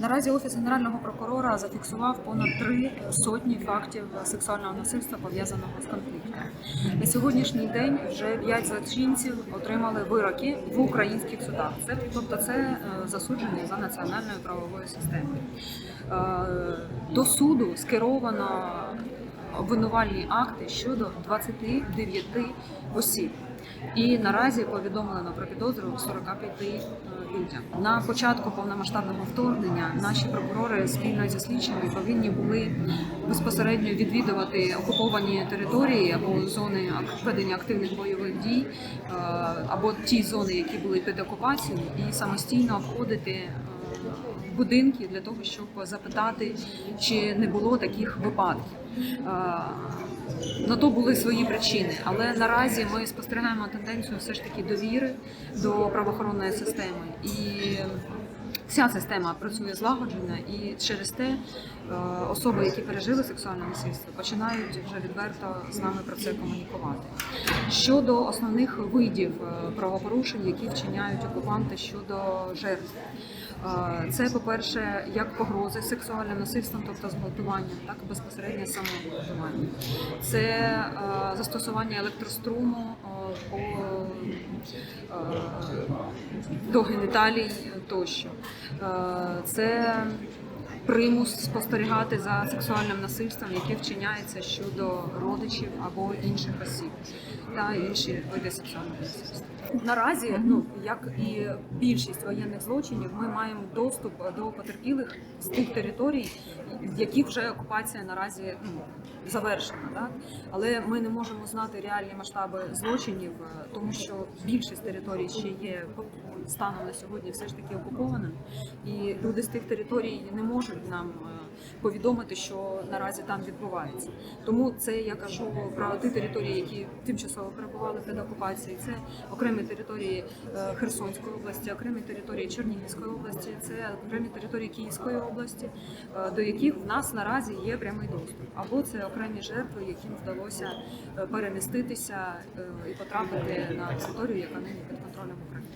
Наразі офіс генерального прокурора зафіксував понад три сотні фактів сексуального насильства пов'язаного з конфліктом. На сьогоднішній день вже п'ять злочинців отримали вироки в українських судах. Це тобто це е, засудження за національною правовою системою. Е, До суду скеровано обвинувальні акти щодо 29 осіб. І наразі повідомлено про підозру 45 людям. На початку повномасштабного вторгнення наші прокурори спільно зі слідчими повинні були безпосередньо відвідувати окуповані території або зони ведення активних бойових дій, е, або ті зони, які були під окупацією, і самостійно обходити е, будинки для того, щоб запитати, чи не було таких випадків. На то були свої причини, але наразі ми спостерігаємо тенденцію все ж таки довіри до правоохоронної системи. І вся система працює злагоджена, і через те е, особи, які пережили сексуальне насильство, починають вже відверто з нами про це комунікувати. Щодо основних видів е, правопорушень, які вчиняють окупанти щодо жертв. Е, Це, по-перше, як погрози сексуальним насильством, тобто зґвалтуванням, так і безпосередньо самогвалтування. Це застосування електроструму по, до геніталій тощо. Е, Це примус спостерігати за сексуальним насильством, яке вчиняється щодо родичів або інших осіб та інші види сексуального насильства. Наразі, ну як і більшість воєнних злочинів, ми маємо доступ до потерпілих з тих територій, в яких вже окупація наразі ну, завершена. Так? Але ми не можемо знати реальні масштаби злочинів, е, тому що більшість територій ще є станом на сьогодні все ж таки окупованими, і люди з тих територій не можуть нам е, повідомити, що наразі там відбувається. Тому це я кажу про ті території, які тимчасово перебували під окупацією. Це окремі території е, Херсонської області, окремі території Чернігівської області, це окремі території Київської області, е, до яких в нас наразі є прямий доступ. Або це окремі жертви, яким вдалося переміститися і потрапити на територію, яка нині під контролем України.